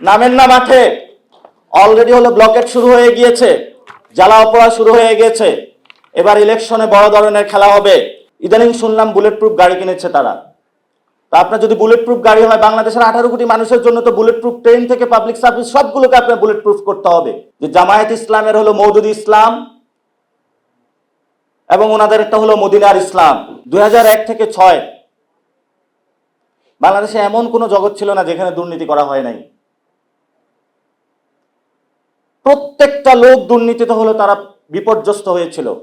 নামের না মাঠে অলরেডি হলো ব্লকেট শুরু হয়ে গিয়েছে। জ্বালা অপরা শুরু হয়ে গিয়েছে। এবার ইলেকশনে বড় ধরনের খেলা হবে। ইদানিং শুনলাম বুলেট প্রুফ গাড়ি কিনেছে তারা। তা আপনার যদি বুলেট প্রুফ গাড়ি হয়, বাংলাদেশের আঠারো কোটি মানুষের জন্য তো বুলেট প্রুফ ট্রেন থেকে পাবলিক সার্ভিস সবগুলোকে আপনার বুলেট প্রুফ করতে হবে। যে জামায়াত ইসলামের হলো মৌদুদি ইসলাম এবং ওনাদের একটা হলো মদিনার ইসলাম। দুই হাজার এক থেকে ছয়। বাংলাদেশে এমন কোনো জগৎ ছিল না যেখানে দুর্নীতি করা হয় নাই। প্রত্যেকটা লোক দুর্নীতিতে হলো তারা বিপর্যস্ত হয়েছিল।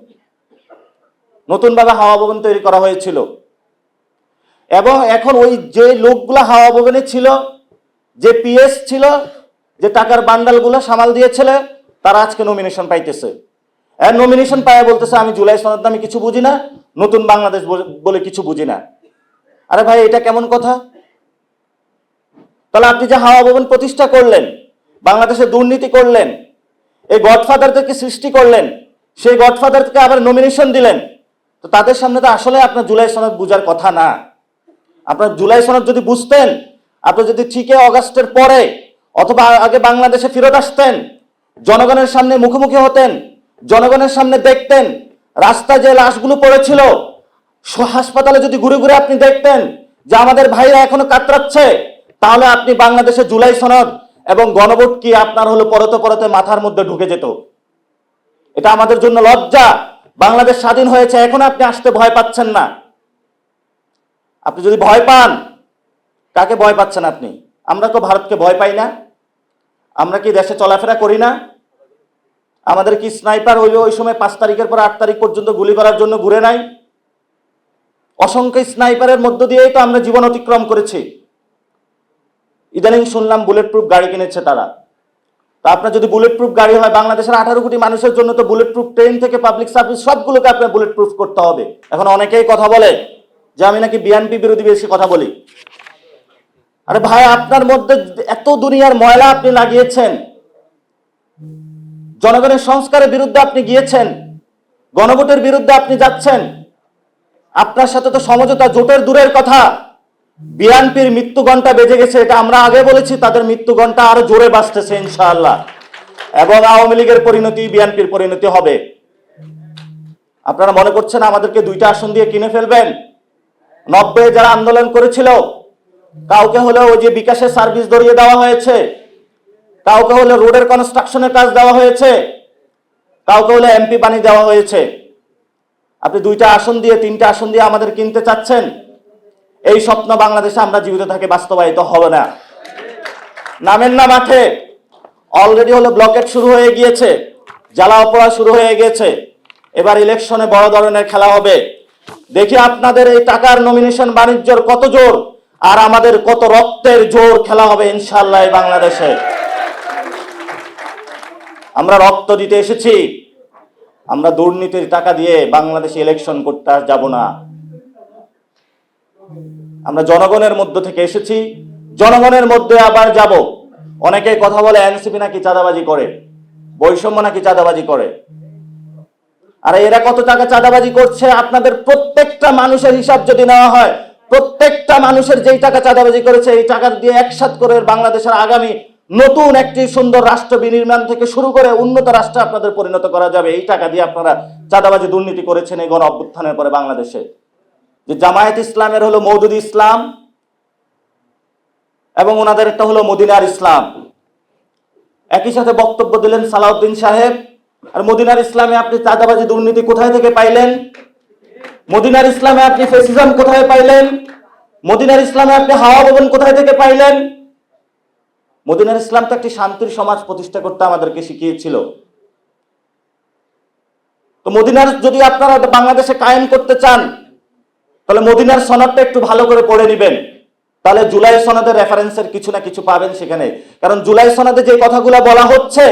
নতুনভাবে হাওয়া ভবন তৈরি করা হয়েছিল। এবং এখন ওই যে লোকগুলো হাওয়া ভবনে ছিল, যে পিএস ছিল, যে টাকার বান্ডালগুলো সামাল দিয়েছিল, তারা আজকে নমিনেশন পাইতেছে। আর নমিনেশন পায় বলতেছে, আমি জুলাই সনদ আমি কিছু বুঝি না, নতুন বাংলাদেশ বলে- বলে কিছু বুঝি না। আরে ভাই, এটা কেমন কথা? তাহলে আপনি যে হাওয়া ভবন প্রতিষ্ঠা করলেন, বাংলাদেশে দুর্নীতি করলেন এই গডফাদারদেরকে সৃষ্টি করলেন, সেই গডফাদারকে আবার নমিনেশন দিলেন। তো তাদের সামনে তো আসলে আপনার জুলাই সনদ বুঝার কথা না। আপনার জুলাই সনদ যদি বুঝতেন, আপনি যদি ঠিকই অগাস্টের পরে অথবা আগে বাংলাদেশে ফেরত আসতেন, জনগণের সামনে মুখোমুখি হতেন, জনগণের সামনে দেখতেন, রাস্তায় যে লাশগুলো পড়েছিল হাসপাতালে যদি ঘুরে ঘুরে আপনি দেখতেন যে আমাদের ভাইরা এখনও কাতরাচ্ছে, তাহলে আপনি বাংলাদেশে জুলাই সনদ এবং গণভোট কি আপনার হলো পরতে পরতে মাথার মধ্যে ঢুকে যেত? এটা আমাদের জন্য লজ্জা। বাংলাদেশ স্বাধীন হয়েছে, এখন আপনি আসতে ভয় পাচ্ছেন না। আপনি যদি ভয় পান, কাকে ভয় পাচ্ছেন আপনি? আমরা তো ভারতকে ভয় পাই না। আমরা কি দেশে চলাফেরা করি না? আমাদের কি স্নাইপার হইল ওই সময় পাঁচ তারিখের পর আট তারিখ পর্যন্ত গুলি করার জন্য ঘুরে নাই? অসংখ্য স্নাইপারের মধ্য দিয়েই তো আমরা জীবন অতিক্রম করেছি। ইদানিং শুনলাম বুলেট প্রুফ গাড়ি কিনেছে তারা। তা আপনার যদি বুলেট প্রুফ গাড়ি হয়, বাংলাদেশের আঠারো কোটি মানুষের জন্য তো বুলেট প্রুফ ট্রেন থেকে পাবলিক সার্ভিস সবগুলোকে আপনার বুলেট প্রুফ করতে হবে। এখন অনেকেই কথা বলে যে আমি নাকি বিএনপি বিরোধী বেশি কথা বলি। আরে ভাই, আপনার মধ্যে এত দুনিয়ার ময়লা আপনি লাগিয়েছেন। জনগণের সংস্কারের বিরুদ্ধে আপনি গিয়েছেন। গণভোটের বিরুদ্ধে আপনি যাচ্ছেন। আপনার সাথে তো সমঝোতা, জোটের দূরের কথা। বিএনপির মৃত্যু ঘণ্টা বেজে গেছে, এটা আমরা আগে বলেছি, তাদের মৃত্যু ঘণ্টা আরও জোরে বাঁচতেছে ইনশাআল্লাহ। এবং আওয়ামী লীগের পরিণতি বিএনপির পরিণতি হবে। আপনারা মনে করছেন আমাদেরকে দুইটা আসন দিয়ে কিনে ফেলবেন? নব্বই যারা আন্দোলন করেছিল, কাউকে হলে ওই যে বিকাশের সার্ভিস ধরিয়ে দেওয়া হয়েছে, কাউকে হলে রোডের কনস্ট্রাকশনের কাজ দেওয়া হয়েছে, কাউকে হলে এমপি পানি দেওয়া হয়েছে। আপনি দুইটা আসন দিয়ে, তিনটা আসন দিয়ে আমাদের কিনতে চাচ্ছেন? এই স্বপ্ন বাংলাদেশে আমরা জীবিত থাকি, বাস্তবায়িত হবে না। নামের না মাঠে অলরেডি হলো ব্লকেট শুরু হয়ে গিয়েছে, জ্বালা অপরা শুরু হয়ে গিয়েছে। এবার ইলেকশনে বড় ধরনের খেলা হবে। দেখি আপনাদের এই টাকার নমিনেশন বাণিজ্যর কত জোর, আর আমাদের কত রক্তের জোর খেলা হবে ইনশাল্লাহ বাংলাদেশে। আমরা রক্ত দিতে এসেছি। আমরা দুর্নীতির টাকা দিয়ে বাংলাদেশে ইলেকশন করতে যাব না। আমরা জনগণের মধ্য থেকে এসেছি। জনগণের মধ্যে আবার যাব। অনেকে কথা বলে এনসিপি নাকি চাঁদাবাজি করে, বৈষম্য নাকি চাঁদাবাজি করে। আর এরা কত টাকা চাঁদাবাজি করছে? আপনাদের প্রত্যেকটা মানুষের হিসাব যদি নেওয়া হয়, প্রত্যেকটা মানুষের যেই টাকা চাঁদাবাজি করেছে, এই টাকা দিয়ে একসাথ করে বাংলাদেশের আগামী নতুন একটি সুন্দর রাষ্ট্র বিনির্মাণ থেকে শুরু করে উন্নত রাষ্ট্রে আপনাদের পরিণত করা যাবে। এই টাকা দিয়ে আপনারা চাঁদাবাজি দুর্নীতি করেছেন এই গণ অভ্যুত্থানের পরে বাংলাদেশে। যে জামায়াত ইসলামের হলো মৌদুদ ইসলাম এবং ওনাদের একটা হলো মদিনার ইসলাম। একই সাথে বক্তব্য দিলেন সালাউদ্দিন সাহেব, আর মদিনার ইসলামে আপনি চাঁদাবাজি দুর্নীতি কোথায় থেকে পাইলেন? মদিনার ইসলামে আপনি ফেসিজম কোথায় পাইলেন? মদিনার ইসলামে আপনি হাওয়া ভবন কোথায় থেকে পাইলেন? মদিনার ইসলাম তো একটি শান্তির সমাজ প্রতিষ্ঠা করতে আমাদেরকে শিখিয়েছিল। তো মদিনার যদি আপনারা বাংলাদেশে কায়েম করতে চান তাহলে মদিনার সনদটা একটু ভালো করে পড়ে নেবেন। তাহলে জুলাই সনদের রেফারেন্সের কিছু না কিছু পাবেন সেখানে। কারণ জুলাই সনদে যে কথাগুলো বলা হচ্ছে,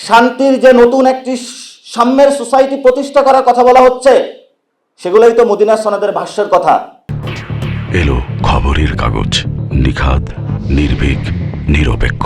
শান্তির যে নতুন একটি সাম্যের সোসাইটি প্রতিষ্ঠা করার কথা বলা হচ্ছে, সেগুলোই তো মদিনার সনদের ভাষ্যের কথা। এলো খবরের কাগজ নিখাত নির্ভীক, নিরপেক্ষ।